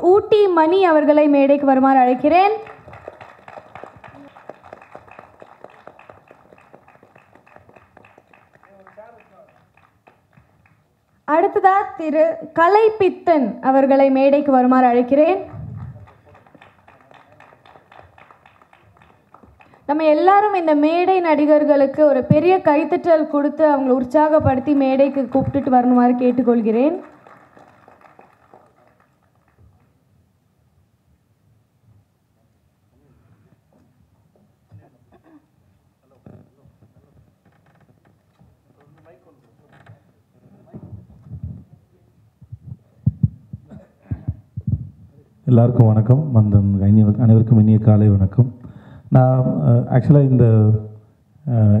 ஊட்டி மணி அவர்களை மேடைக்கு வருமாறு அழைக்கிறேன். அடுத்ததா திரு கலைப்பித்தன் அவர்களை மேடைக்கு வருமாறு அழைக்கிறேன். நம்ம எல்லாரும் இந்த மேடை நடிகர்களுக்கு ஒரு பெரிய கைத்தட்டல் கொடுத்து அவங்களை உற்சாகப்படுத்தி மேடைக்கு கூப்பிட்டுட்டு வரணுமாறு கேட்டுக்கொள்கிறேன். எல்லாருக்கும் வணக்கம். வந்த அனைவர் அனைவருக்கும் இனிய காலை வணக்கம். நான் ஆக்சுவலாக இந்த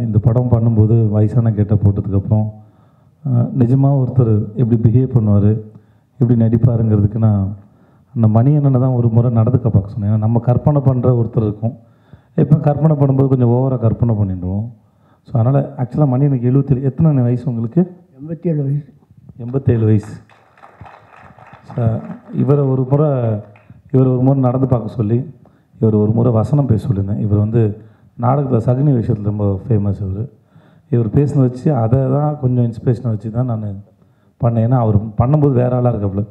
இந்த படம் பண்ணும்போது வயசான கேட்ட போட்டதுக்கப்புறம் நிஜமாக ஒருத்தர் எப்படி பிஹேவ் பண்ணுவார் எப்படி நடிப்பாருங்கிறதுக்கு நான் அந்த மணி அண்ணனை தான் ஒரு முறை நடந்துக்க பார்க்க சொன்னேன். ஏன்னா நம்ம கற்பனை பண்ணுற ஒருத்தர் இருக்கும். இப்போ கற்பனை பண்ணும்போது கொஞ்சம் ஓவராக கற்பனை பண்ணிடுவோம். ஸோ அதனால் ஆக்சுவலாக மணி எனக்கு எழுபத்தேழு எத்தனை வயசு உங்களுக்கு? எண்பத்தி ஏழு வயசு. எண்பத்தேழு வயசு. இவரை ஒரு முறை இவர் ஒரு முறை நடந்து பார்க்க சொல்லி இவர் ஒரு முறை வசனம் பேச சொல்லியிருந்தேன். இவர் வந்து நாடகத்தில் சகுனி விஷயத்தில் ரொம்ப ஃபேமஸ் இவர். இவர் பேசினதை வச்சு அதை தான் கொஞ்சம் இன்ஸ்பிரேஷனை வச்சு தான் நான் பண்ணேன். ஏன்னா அவர் பண்ணும்போது வேற ஆளாக இருக்காப்புல.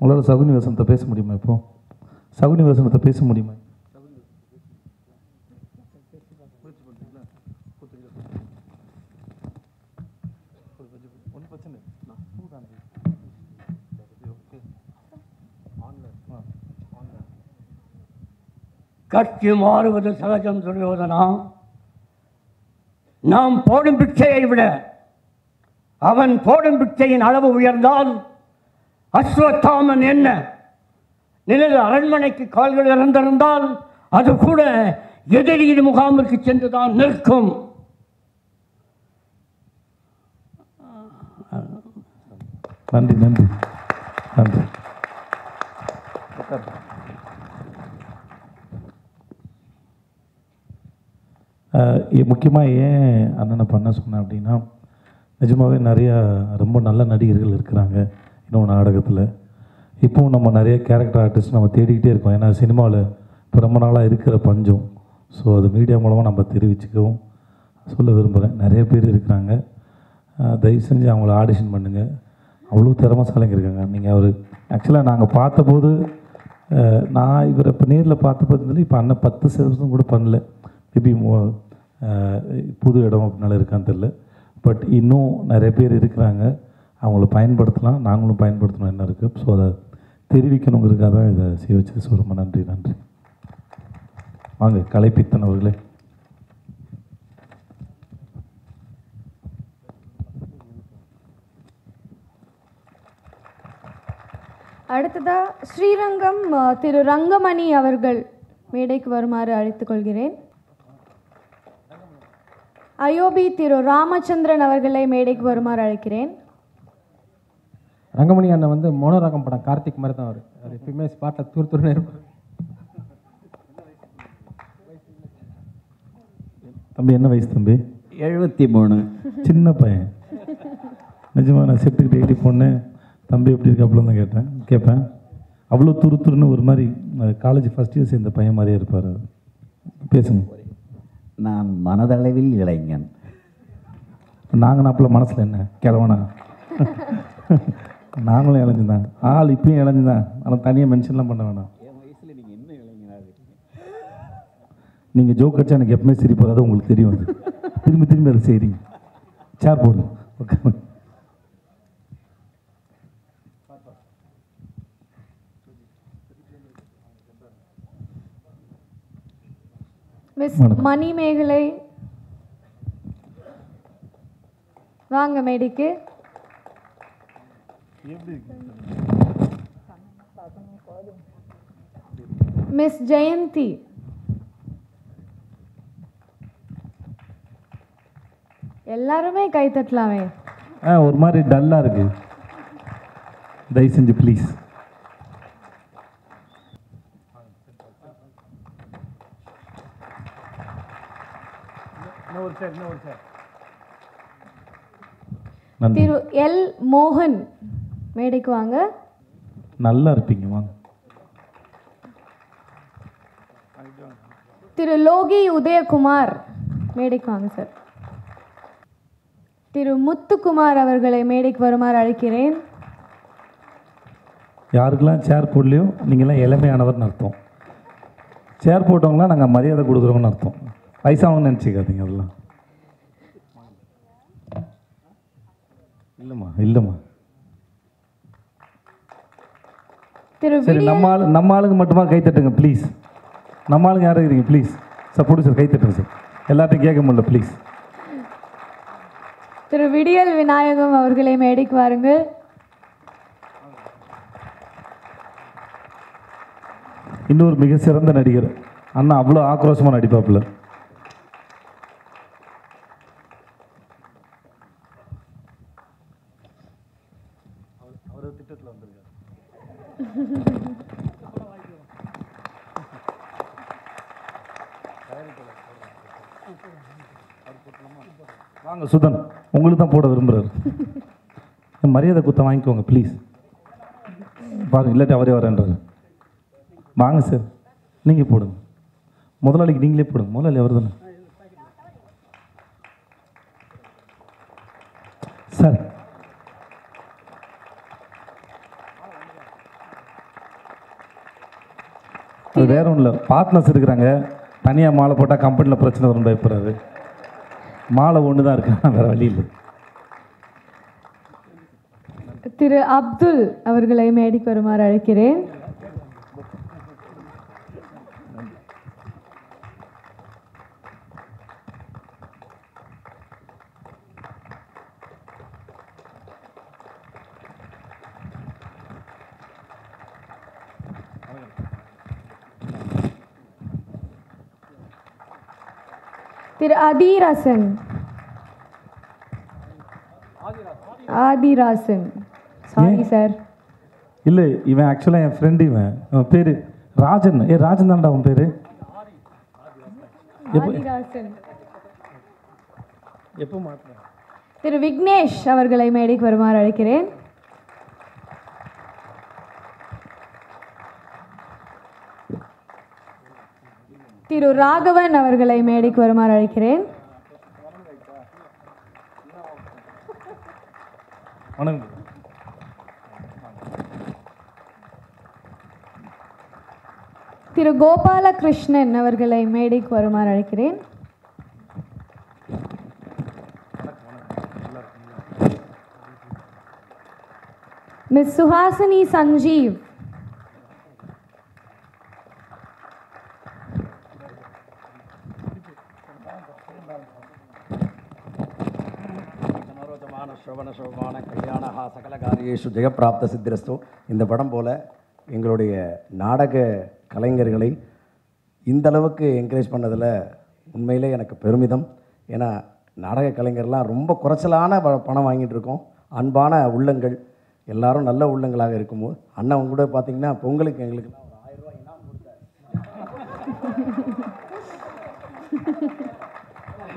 உங்களால் சகுனி வசனத்தை பேச முடியுமா இப்போது சகுனி வசனத்தை பேச முடியுமா? கட்சி மாறுவது சகஜம் துரியோதனா. நாம் போடும் பிச்சையை விட அவன் போடும் பிச்சையின் அளவு உயர்ந்தால் அஸ்வத்தாமன் என்ன? நிழல் அரண்மனைக்கு கால்கள் இறந்திருந்தால் அது கூட எதிரியின் முகாமிற்கு சென்றுதான் நிற்கும். நன்றி நன்றி நன்றி. முக்கியமாக ஏன் அண்ணனை பண்ண சொன்னேன் அப்படின்னா நிஜமாகவே நிறையா ரொம்ப நல்ல நடிகர்கள் இருக்கிறாங்க இன்னும் நாடகத்தில். இப்போவும் நம்ம நிறைய கேரக்டர் ஆர்டிஸ்ட் நம்ம தேடிக்கிட்டே இருக்கோம். ஏன்னா சினிமாவில் இப்போ ரொம்ப நாளாக இருக்கிற பஞ்சம். ஸோ அது மீடியா மூலமாக நம்ம தெரிவிச்சுக்கவும் சொல்ல விரும்புகிறேன் நிறைய பேர் இருக்கிறாங்க. தயவு செஞ்சு அவங்கள ஆடிஷன் பண்ணுங்கள் அவ்வளோ திறமசாலைங்க இருக்காங்க. நீங்கள் அவர் ஆக்சுவலாக நாங்கள் பார்த்தபோது நான் இவரை இப்போ நேரில் பார்த்த பார்த்ததுல இப்போ அண்ணன் பத்து சதவீதம் கூட பண்ணல. மேபி புது இடம் அப்படினால இருக்கான்னு தெரில பட் இன்னும் நிறைய பேர் இருக்கிறாங்க. அவங்கள பயன்படுத்தலாம். நாங்களும் பயன்படுத்தணும் என்ன இருக்குது ஸோ அதை தெரிவிக்கணுங்கிறதுக்காக தான் இதை செய்ய வச்சது ஸோ ரொம்ப நன்றி நன்றி. வாங்க கலைப்பித்தன் அவர்களே. அடுத்ததா ஸ்ரீரங்கம் திரு ரங்கமணி அவர்கள் மேடைக்கு வருமாறு அழைத்துக் கொள்கிறேன் அயோபி திரு ராமச்சந்திரன் அவர்களை மேடைக்கு வருமாறு அழைக்கிறேன். ரங்கமணி அண்ணன் வந்து மோனோரகம் படம் கார்த்திக் மாதிரி தான் அவர். அது எப்பயுமே ஸ்பாட்டில் தூர் தூர்னு இருப்பார். தம்பி என்ன வயசு தம்பி? எழுபத்தி மூணு சின்ன பையன். நிஜமா நான் செட்டுக்கு டெய்லி போனேன் தம்பி எப்படி இருக்காப்புல தான் கேட்டேன். கேட்பேன். அவ்வளோ துரு துருன்னு ஒரு மாதிரி காலேஜ் ஃபஸ்ட் இயர் சேர்ந்த பையன் மாதிரியே இருப்பார் பேசுங்க. நான் மனதளவில் இளைஞன். நாங்கள் நாப்பில் மனசில் என்ன? கிழவனா? நாங்களும் இளைஞ்சுதான் ஆள் இப்பயும் இளைஞ்சுதான் ஆனால் தனியாக மென்ஷன்லாம் பண்ண வேணாம். நீங்கள் ஜோக் அடிச்சா எனக்கு எப்பவுமே சிரிப்பு வராது. உங்களுக்கு தெரியும் அது. திரும்பி திரும்பி அதை செய்கிறீங்க சேர் போடுங்க உட்காருங்க. மிஸ் வணக்கம். மணிமேகலை வாங்க மேடைக்கு. மிஸ் ஜெயந்தி எல்லாருமே கை தட்டலாமே. ஆ ஒரு மாதிரி டல்லாக இருக்கு. தயவு செஞ்சு ப்ளீஸ் திரு எல் மோகன் மேடைக்கு வாங்க. நல்லா இருப்பீங்க வாங்க. திரு லோகி உதயகுமார் மேடைக்கு வாங்க சார். திரு முத்துக்குமார் அவர்களை மேடைக்கு வருமாறு அழைக்கிறேன். யாருக்கெல்லாம் சேர் போடலையோ நீங்கள்லாம் இளமையானவர்னு அர்த்தம். சேர் போட்டவங்களாம் நாங்கள் மரியாதை கொடுக்குறோம்னு அர்த்தம். வயசாகணும்னு நினச்சிக்காதீங்க அதெல்லாம். இல்லைம்மா இல்லைம்மா. சரி நம்ம ஆளு நம்ம ஆளுங்க மட்டுமா கை தட்டுங்க ப்ளீஸ் நம்ம ஆளுங்க யாரும் இருக்கீங்க ப்ளீஸ் சார் போடு சார் கை தட்டுங்க சார் எல்லாத்தையும் கேட்க முடியல ப்ளீஸ் திரு விடியல் விநாயகம் அவர்களை மேடைக்கு வாருங்கள். இன்னொரு மிக சிறந்த நடிகர். அண்ணா அவ்வளோ ஆக்ரோஷமாக நடிப்பாப்புல. வாங்க சுதன். உங்களுக்கு தான் போட விரும்புகிறாரு மரியாதை குத்த வாங்கிக்கோங்க ப்ளீஸ் பாருங்க இல்லாட்டி அவரே வரேன்றாரு வாங்க சார் நீங்கள் போடுங்க. முதலாளிக்கு நீங்களே போடுங்க. முதலாளி அவர் தானே சார் அது வேற ஒன்றும் இல்லை. பார்ட்னர்ஸ் இருக்கிறாங்க. தனியாக மாலை போட்டால் கம்பெனியில் பிரச்சனை வரும் பயப்படுறாரு. மாலை ஒன்று தான் இருக்கு வேறு வழி இல்லை. திரு அப்துல் அவர்களை மேடைக்கு வருமாறு அழைக்கிறேன். திரு அதிராசன் ஆதிராசன் சாரி சார் இல்லை இவன் ஆக்சுவலாக என் ஃப்ரெண்டு இவன். அவன் பேர் ராஜன். ஏ ராஜன் தான்டா அவன் பேர்? திரு விக்னேஷ் அவர்களை மேடைக்கு வருமாறு அழைக்கிறேன். திரு ராகவன் அவர்களை மேடைக்கு வருமாறு அழைக்கிறேன். வணக்கம். திரு கோபாலகிருஷ்ணன் அவர்களை மேடைக்கு வருமாறு அழைக்கிறேன். மிஸ் சுஹாசினி சஞ்சீவ். மனோரஜமான சோபன சோபமான கல்யாணஹா சகலகாரியேஷு ஜெயபிராப்த ஜெயப்பிராப்த சித்திரஸ்தோ. இந்த படம் போல் எங்களுடைய நாடக கலைஞர்களை இந்த அளவுக்கு என்கரேஜ் பண்ணதில் உண்மையிலே எனக்கு பெருமிதம். ஏன்னா நாடக கலைஞர்லாம் ரொம்ப குறைச்சலான ப- பணம் வாங்கிட்டு இருக்கோம். அன்பான உள்ளங்கள். எல்லாரும் நல்ல உள்ளங்களாக இருக்கும்போது அண்ணன் கூட பார்த்தீங்கன்னா பொங்கலுக்கு எங்களுக்கு ஒரு ஆயிரம் ரூபாய்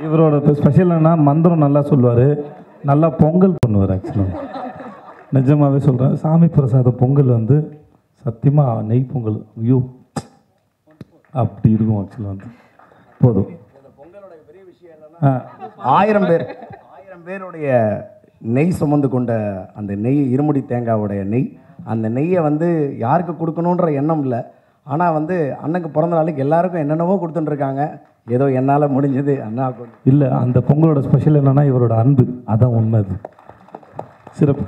இனாம் இவரோட ஸ்பெஷல் என்ன மந்திரம் நல்லா சொல்லுவார். நல்லா பொங்கல் பண்ணுவார் ஆக்சுவலாக நிஜமாகவே சொல்கிறேன் சாமி பிரசாத பொங்கல் வந்து சத்தியமாக நெய் பொங்கல். ஐயோ அப்படி இருக்கும் ஆக்சுவலாக வந்து. போதும். ஆயிரம் பேர். ஆயிரம் பேருடைய நெய் சுமந்து கொண்ட அந்த நெய் இருமுடி தேங்காவுடைய நெய் அந்த நெய்யை வந்து யாருக்கு கொடுக்கணுன்ற எண்ணம் இல்லை. ஆனால் வந்து அண்ணனுக்கு பிறந்த நாளுக்கு எல்லாருக்கும் என்னென்னவோ கொடுத்துட்டுருக்காங்க ஏதோ என்னால் முடிஞ்சது அண்ணா இல்லை அந்த பொங்கலோட ஸ்பெஷல் என்னன்னா இவரோட அன்பு. அதான் உண்மை அது. சிறப்பு.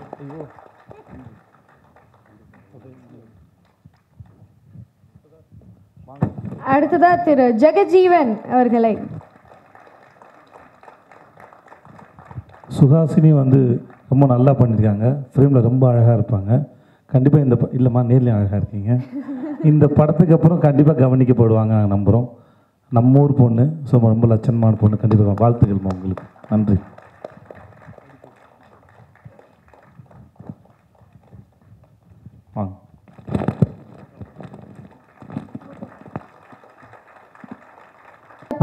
அடுத்ததா திரு ஜெகஜீவன் அவர்களை. சுஹாசினி வந்து ரொம்ப நல்லா பண்ணியிருக்காங்க ஃப்ரேமில் ரொம்ப அழகாக இருப்பாங்க. கண்டிப்பாக இந்த இல்லைம்மா நேர்லையும் அழகாக இருக்கீங்க. இந்த படத்துக்கு அப்புறம் கண்டிப்பாக கவனிக்கப்படுவாங்க நாங்கள் நம்புகிறோம் நம்ம ஊர் பொண்ணு ஸோ ரொம்ப லட்சணமான பொண்ணு. கண்டிப்பாக வாழ்த்துக்கள்மா உங்களுக்கு. நன்றி. வாங்க.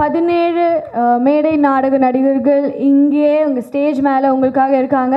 பதினேழு மேடை நாடக நடிகர்கள் இங்கே உங்கள் ஸ்டேஜ் மேலே உங்களுக்காக இருக்காங்க.